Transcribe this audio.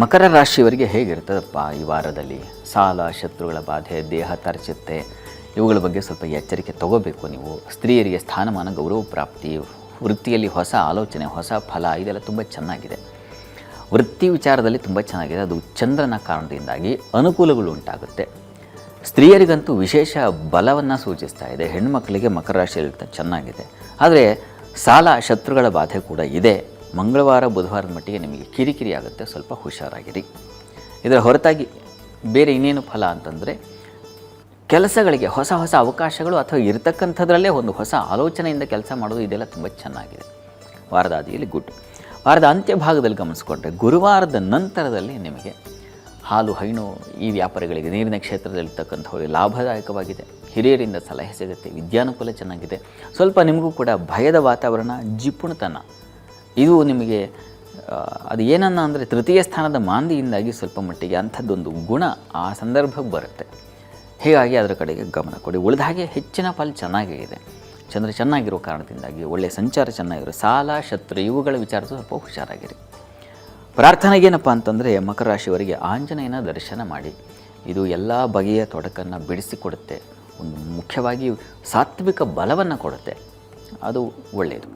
ಮಕರ ರಾಶಿಯವರಿಗೆ ಹೇಗಿರ್ತದಪ್ಪ ಈ ವಾರದಲ್ಲಿ? ಸಾಲ, ಶತ್ರುಗಳ ಬಾಧೆ, ದೇಹ ತರಚುತ್ತೆ. ಇವುಗಳ ಬಗ್ಗೆ ಸ್ವಲ್ಪ ಎಚ್ಚರಿಕೆ ತಗೋಬೇಕು ನೀವು. ಸ್ತ್ರೀಯರಿಗೆ ಸ್ಥಾನಮಾನ, ಗೌರವ ಪ್ರಾಪ್ತಿ, ವೃತ್ತಿಯಲ್ಲಿ ಹೊಸ ಆಲೋಚನೆ, ಹೊಸ ಫಲ, ಇದೆಲ್ಲ ತುಂಬ ಚೆನ್ನಾಗಿದೆ. ವೃತ್ತಿ ವಿಚಾರದಲ್ಲಿ ತುಂಬ ಚೆನ್ನಾಗಿದೆ. ಅದು ಚಂದ್ರನ ಕಾರಣದಿಂದಾಗಿ ಅನುಕೂಲಗಳು ಉಂಟಾಗುತ್ತೆ. ಸ್ತ್ರೀಯರಿಗಂತೂ ವಿಶೇಷ ಬಲವನ್ನು ಸೂಚಿಸ್ತಾ ಇದೆ. ಹೆಣ್ಣುಮಕ್ಕಳಿಗೆ ಮಕರ ರಾಶಿಯಲ್ಲಿ ಚೆನ್ನಾಗಿದೆ. ಆದರೆ ಸಾಲ, ಶತ್ರುಗಳ ಬಾಧೆ ಕೂಡ ಇದೆ. ಮಂಗಳವಾರ, ಬುಧವಾರದ ಮಟ್ಟಿಗೆ ನಿಮಗೆ ಕಿರಿಕಿರಿ ಆಗುತ್ತೆ. ಸ್ವಲ್ಪ ಹುಷಾರಾಗಿರಿ. ಇದರ ಹೊರತಾಗಿ ಬೇರೆ ಇನ್ನೇನು ಫಲ ಅಂತಂದರೆ, ಕೆಲಸಗಳಿಗೆ ಹೊಸ ಹೊಸ ಅವಕಾಶಗಳು ಅಥವಾ ಇರತಕ್ಕಂಥದ್ರಲ್ಲೇ ಒಂದು ಹೊಸ ಆಲೋಚನೆಯಿಂದ ಕೆಲಸ ಮಾಡೋದು ಇದೆಲ್ಲ ತುಂಬ ಚೆನ್ನಾಗಿದೆ. ವಾರದ ಆದಿಯಲ್ಲಿ ಗುಡ್. ವಾರದ ಅಂತ್ಯ ಭಾಗದಲ್ಲಿ ಗಮನಿಸ್ಕೊಂಡ್ರೆ, ಗುರುವಾರದ ನಂತರದಲ್ಲಿ ನಿಮಗೆ ಹಾಲು, ಹೈನು ಈ ವ್ಯಾಪಾರಿಗಳಿಗೆ ನೀರಿನ ಕ್ಷೇತ್ರದಲ್ಲಿರ್ತಕ್ಕಂಥವ್ರಿಗೆ ಲಾಭದಾಯಕವಾಗಿದೆ. ಹಿರಿಯರಿಂದ ಸಲಹೆ ಸಿಗುತ್ತೆ, ವಿದ್ಯಾನುಕೂಲ ಚೆನ್ನಾಗಿದೆ. ಸ್ವಲ್ಪ ನಿಮಗೂ ಕೂಡ ಭಯದ ವಾತಾವರಣ, ಜಿಪುಣತನ ಇದು ನಿಮಗೆ ಅದು ಏನನ್ನ ಅಂದರೆ ತೃತೀಯ ಸ್ಥಾನದ ಮಾಂದಿಯಿಂದಾಗಿ ಸ್ವಲ್ಪ ಮಟ್ಟಿಗೆ ಅಂಥದ್ದೊಂದು ಗುಣ ಆ ಸಂದರ್ಭಕ್ಕೆ ಬರುತ್ತೆ. ಹೀಗಾಗಿ ಅದರ ಕಡೆಗೆ ಗಮನ ಕೊಡಿ. ಉಳಿದ ಹಾಗೆ ಹೆಚ್ಚಿನ ಪಾಲು ಚೆನ್ನಾಗೇ ಇದೆ. ಚಂದ್ರ ಚೆನ್ನಾಗಿರೋ ಕಾರಣದಿಂದಾಗಿ ಒಳ್ಳೆಯ ಸಂಚಾರ ಚೆನ್ನಾಗಿರೋ ಸಾಲ, ಶತ್ರು ಇವುಗಳ ವಿಚಾರ ಸ್ವಲ್ಪ ಹುಷಾರಾಗಿರಿ. ಪ್ರಾರ್ಥನೆಗೇನಪ್ಪ ಅಂತಂದರೆ ಮಕರ ರಾಶಿಯವರಿಗೆ ಆಂಜನೇಯನ ದರ್ಶನ ಮಾಡಿ. ಇದು ಎಲ್ಲ ಬಗೆಯ ತೊಡಕನ್ನು ಬಿಡಿಸಿಕೊಡುತ್ತೆ. ಒಂದು ಮುಖ್ಯವಾಗಿ ಸಾತ್ವಿಕ ಬಲವನ್ನು ಕೊಡುತ್ತೆ. ಅದು ಒಳ್ಳೆಯದು